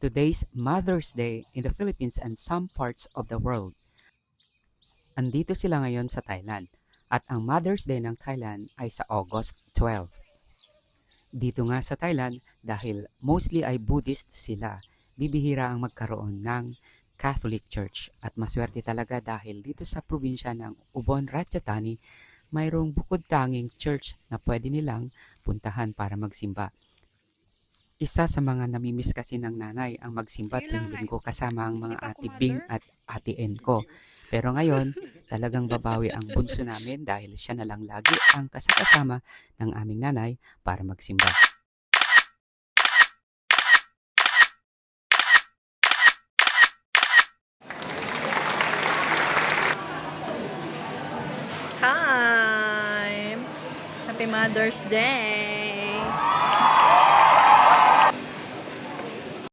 Today's Mother's Day in the Philippines and some parts of the world. Andito sila ngayon sa Thailand at ang Mother's Day ng Thailand ay sa August 12. Dito nga sa Thailand dahil mostly ay Buddhist sila, bibihira ang magkaroon ng Catholic Church at maswerte talaga dahil dito sa probinsya ng Ubon Ratchathani mayroong bukod tanging church na pwede nilang puntahan para magsimba. Isa sa mga namimiss kasi ng nanay ang magsimba tuwing linggo kasama ang mga ate Bing at ate En ko. Pero ngayon, talagang babawi ang bunso namin dahil siya na lang lagi ang kasakasama ng aming nanay para magsimba. Hi! Happy Mother's Day!